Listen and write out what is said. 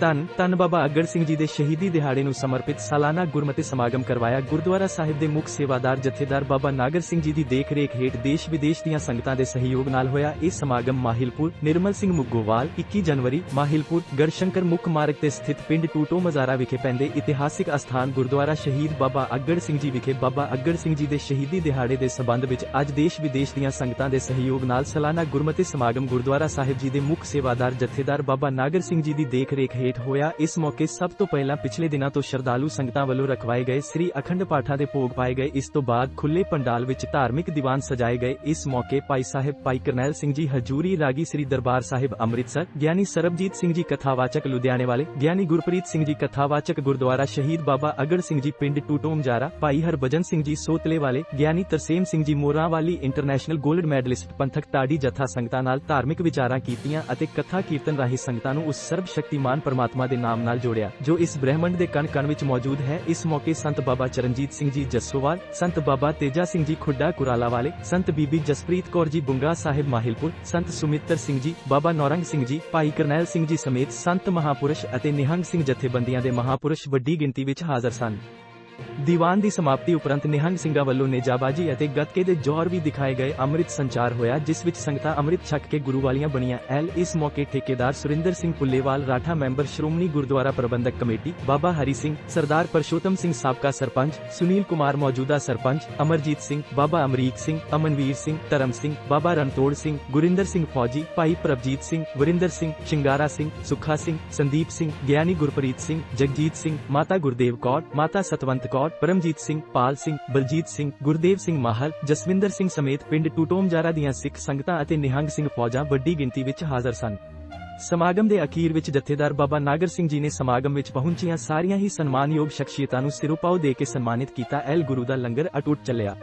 ਧੰਨ ਧੰਨ ਬਾਬਾ ਅਗਰ ਸਿੰਘ ਜੀ ਦੇ ਸ਼ਹੀਦੀ ਦਿਹਾੜੇ ਨੂੰ ਸਮਰਪਿਤ ਸਾਲਾਨਾ ਗੁਰਮਤਿ ਸਮਾਗਮ ਕਰਵਾਇਆ ਗੁਰਦੁਆਰਾ ਸਾਹਿਬ ਦੇ ਮੁੱਖ ਸੇਵਾਦਾਰ ਜਥੇਦਾਰ ਬਾਬਾ ਨਾਗਰ ਸਿੰਘ ਜੀ ਦੀ ਦੇਖਰੇਖ ਹੇਠ ਦੇਸ਼ ਵਿਦੇਸ਼ ਦੀਆਂ ਸੰਗਤਾਂ ਦੇ ਸਹਿਯੋਗ ਨਾਲ ਹੋਇਆ ਇਹ ਸਮਾਗਮ ਮਾਹਿਲਪੁਰ, ਨਿਰਮਲ ਸਿੰਘ ਮੁੱਗੋਵਾਲ 21 ਜਨਵਰੀ, ਮਾਹਿਲਪੁਰ, ਗੜਸ਼ੰਕਰ ਮੁੱਖ ਮਾਰਗ ਤੇ ਸਥਿਤ ਪਿੰਡ ਟੂਟੋ ਮਜ਼ਾਰਾ ਵਿਖੇ ਪੈਂਦੇ ਇਤਿਹਾਸਿਕ ਅਸਥਾਨ ਗੁਰਦੁਆਰਾ ਸ਼ਹੀਦ ਬਾਬਾ ਅਗਰ ਸਿੰਘ ਜੀ ਵਿਖੇ ਬਾਬਾ ਅਗਰ ਸਿੰਘ ਜੀ ਦੇ ਸ਼ਹੀਦੀ ਦਿਹਾੜੇ ਦੇ ਸਬੰਧ ਵਿੱਚ ਅੱਜ ਦੇਸ਼ ਵਿਦੇਸ਼ ਦੀਆਂ ਸੰਗਤਾਂ ਦੇ ਸਹਿਯੋਗ ਨਾਲ ਸਾਲਾਨਾ ਗੁਰਮਤਿ ਸਮਾਗਮ ਗੁਰਦੁਆਰਾ ਸਾਹਿਬ ਜੀ ਦੇ ਮੁੱਖ ਸੇਵਾਦਾਰ ਜਥੇਦਾਰ ਬਾਬਾ ਨਾਗਰ ਸਿੰਘ ਜੀ ਦੀ ਦੇਖਰੇਖ ਹੇਠ ਹੋਇਆ। ਇਸ ਮੌਕੇ ਸਭ ਤੋਂ ਪਹਿਲਾਂ ਪਿਛਲੇ ਦਿਨਾਂ ਤੋਂ ਸ਼ਰਧਾਲੂ ਸੰਗਤਾਂ ਵੱਲੋਂ ਰਖਵਾਏ ਗਏ ਸ੍ਰੀ ਅਖੰਡ ਪਾਠਾਂ ਦੇ ਭੋਗ ਪਾਏ ਗਏ। ਇਸ ਤੋਂ ਬਾਅਦ ਖੁੱਲੇ ਪੰਡਾਲ ਵਿੱਚ ਧਾਰਮਿਕ ਦੀਵਾਨ ਸਜਾਏ ਗਏ। ਇਸ ਮੌਕੇ ਭਾਈ ਸਾਹਿਬ ਭਾਈ ਕਰਨੈਲ ਸਿੰਘ ਜੀ, ਹਜੂਰੀ ਰਾਗੀ ਸ੍ਰੀ ਦਰਬਾਰ ਸਾਹਿਬ ਅੰਮ੍ਰਿਤਸਰ, ਗਿਆਨੀ ਸਰਬਜੀਤ ਸਿੰਘ ਜੀ ਕਥਾਵਾਚਕ ਲੁਧਿਆਣੇ ਵਾਲੇ, ਗਿਆਨੀ ਗੁਰਪ੍ਰੀਤ ਸਿੰਘ ਜੀ ਕਥਾਵਾਚਕ ਗੁਰਦੁਆਰਾ ਸ਼ਹੀਦ ਬਾਬਾ ਅਗੜ ਸਿੰਘ ਜੀ ਪਿੰਡ ਟੂਟੋਮ ਜਾਰਾ, ਭਾਈ ਹਰਭਜਨ ਸਿੰਘ ਜੀ ਸੋਤਲੇ ਵਾਲੇ, ਗਿਆਨੀ ਤਰਸੇਮ ਸਿੰਘ ਜੀ ਮੋਰਾਂ ਵਾਲੀ ਇੰਟਰਨੈਸ਼ਨਲ 골ਡ ਮੈਡਲਿਸਟ ਪੰਥਕ ਤਾੜੀ ਜਥਾ ਸੰਗਤਾਂ ਨਾਲ ਧਾਰਮਿਕ ਵਿਚਾਰਾਂ ਕੀਤੀਆਂ ਅਤੇ ਕਥਾ ਕੀਰਤਨ ਰਾਹੀਂ ਸੰਗਤਾਂ ਨੂੰ ਉਸ ਸਰਬ ਸ਼ਕਤੀਮਾਨ ਪਰਮਾਤਮਾ ਦੇ ਨਾਮ ਨਾਲ ਜੋੜਿਆ, ਜੋ ਇਸ ਬ੍ਰਹਿਮੰਡ ਦੇ ਕਣ ਕਣ ਵਿੱਚ ਮੌਜੂਦ ਹੈ। ਇਸ ਮੌਕੇ ਸੰਤ ਬਾਬਾ ਚਰਨਜੀਤ ਸਿੰਘ ਜੀ ਜੱਸੋਵਾਲ, ਸੰਤ ਬਾਬਾ ਤੇਜਾ ਸਿੰਘ ਜੀ ਖੁੱਡਾ ਕੁਰਾਲਾ ਵਾਲੇ ਸੰਤ ਬੀਬੀ ਜਸਪ੍ਰੀਤ ਕੌਰ ਜੀ ਬੁੰਗਾ ਸਾਹਿਬ ਮਾਹਿਲਪੁਰ, ਸੰਤ ਸੁਮਿੱਤਰ ਸਿੰਘ ਜੀ, ਬਾਬਾ ਨੌਰੰਗ ਸਿੰਘ ਜੀ, ਭਾਈ ਕਰਨੈਲ ਸਿੰਘ ਜੀ ਸਮੇਤ ਸੰਤ ਮਹਾਪੁਰਸ਼ ਅਤੇ ਨਿਹੰਗ ਸਿੰਘ ਜਥੇਬੰਦੀਆਂ ਦੇ ਮਹਾਪੁਰਸ਼ ਵੱਡੀ ਗਿਣਤੀ ਵਿੱਚ ਹਾਜ਼ਰ ਸਨ। ਦੀਵਾਨ ਦੀ ਸਮਾਪਤੀ ਉਪਰੰਤ ਨਿਹੰਗ ਸਿੰਘਾਂ ਵੱਲੋਂ ਨੇਜਾਬਾਜੀ ਅਤੇ ਗੱਤਕੇ ਦੇ ਜੋਹਰ ਵੀ ਦਿਖਾਏ ਗਏ ਅੰਮ੍ਰਿਤ ਸੰਚਾਰ ਹੋਇਆ, ਜਿਸ ਵਿੱਚ ਸੰਗਤਾਂ ਅੰਮ੍ਰਿਤ ਛਕ ਕੇ ਗੁਰੂ ਵਾਲੀਆਂ ਬਣੀਆਂ। ਐਲ, ਇਸ ਮੌਕੇ ਠੇਕੇਦਾਰ ਸੁਰਿੰਦਰ ਸਿੰਘ ਪੁੱਲੇਵਾਲ, ਰਾਠਾ ਮੈਂਬਰ ਸ਼੍ਰੋਮਣੀ ਗੁਰਦੁਆਰਾ ਪ੍ਰਬੰਧਕ ਕਮੇਟੀ, ਬਾਬਾ ਹਰੀ ਸਿੰਘ, ਸਰਦਾਰ ਪਰਸ਼ੋਤਮ ਸਿੰਘ ਸਾਬਕਾ ਸਰਪੰਚ, ਸੁਨੀਲ ਕੁਮਾਰ ਮੌਜੂਦਾ ਸਰਪੰਚ, ਅਮਰਜੀਤ ਸਿੰਘ, ਬਾਬਾ ਅਮਰੀਕ ਸਿੰਘ, ਅਮਨਵੀਰ ਸਿੰਘ, ਧਰਮ ਸਿੰਘ, ਬਾਬਾ ਰਣਤੋੜ ਸਿੰਘ, ਗੁਰਿੰਦਰ ਸਿੰਘ ਫੌਜੀ, ਭਾਈ ਪ੍ਰਭਜੀਤ ਸਿੰਘ, ਵਰਿੰਦਰ ਸਿੰਘ, ਸ਼ਿੰਗਾਰਾ ਸਿੰਘ, ਸੁਖਾ ਸਿੰਘ, ਸੰਦੀਪ ਸਿੰਘ, ਗਿਆਨੀ ਗੁਰਪ੍ਰੀਤ ਸਿੰਘ, ਜਗਜੀਤ ਸਿੰਘ, ਮਾਤਾ ਗੁਰਦੇਵ ਕੌਰ, ਮਾਤਾ ਸਤਵੰਤ ਕੌਰ, ਪਰਮਜੀਤ ਸਿੰਘ, ਪਾਲ ਸਿੰਘ, ਬਲਜੀਤ ਸਿੰਘ, ਗੁਰਦੇਵ ਸਿੰਘ ਮਾਹਲ, ਜਸਵਿੰਦਰ ਸਿੰਘ ਸਮੇਤ ਪਿੰਡ ਟੂਟੋਮਜਾਰਾ ਦੀਆਂ ਸਿੱਖ ਸੰਗਤਾਂ ਅਤੇ ਨਿਹੰਗ ਸਿੰਘ ਫੌਜਾਂ ਵੱਡੀ ਗਿਣਤੀ ਵਿੱਚ ਹਾਜ਼ਰ ਸਨ। ਸਮਾਗਮ ਦੇ ਅਖੀਰ ਵਿੱਚ ਜਥੇਦਾਰ ਬਾਬਾ ਨਾਗਰ ਸਿੰਘ ਜੀ ਨੇ ਸਮਾਗਮ ਵਿੱਚ ਪਹੁੰਚੀਆਂ ਸਾਰੀਆਂ ਹੀ ਸਨਮਾਨਯੋਗ ਸ਼ਖਸੀਅਤਾਂ ਨੂੰ ਸਿਰੋਪਾਓ ਦੇ ਕੇ ਸਨਮਾਨਿਤ ਕੀਤਾ। ਐਲ ਗੁਰੂ ਦਾ ਲੰਗਰ ਅਟੁੱਟ ਚੱਲਿਆ।